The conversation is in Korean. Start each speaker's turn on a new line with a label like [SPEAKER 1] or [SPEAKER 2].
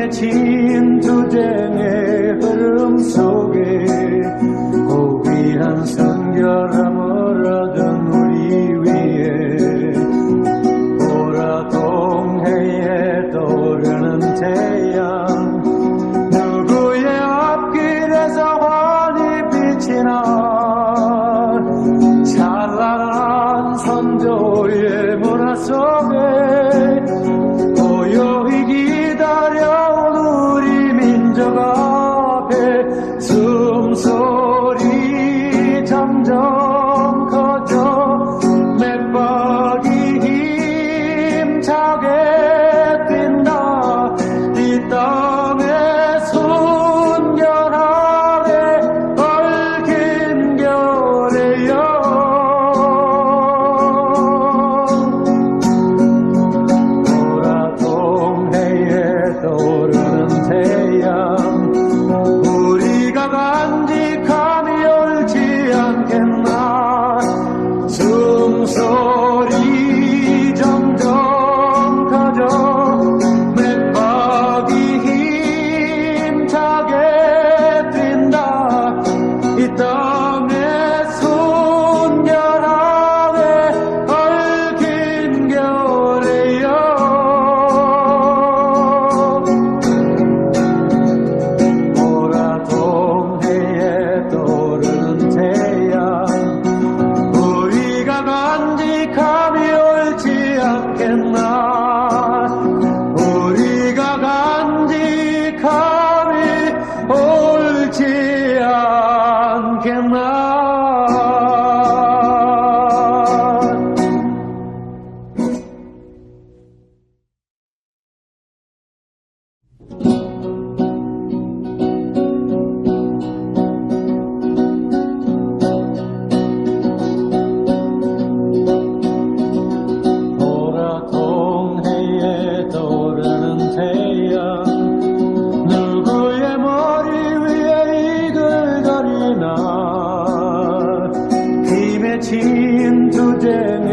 [SPEAKER 1] 심해진 투쟁의 흐름 속에 고귀한 성결함을 얻은 우리 위에 보라 동해에 떠오르는 태양 누구의 앞길에서 환히 빛이나 찬란한 선조의 문화 속 so 힘에 진투쟁에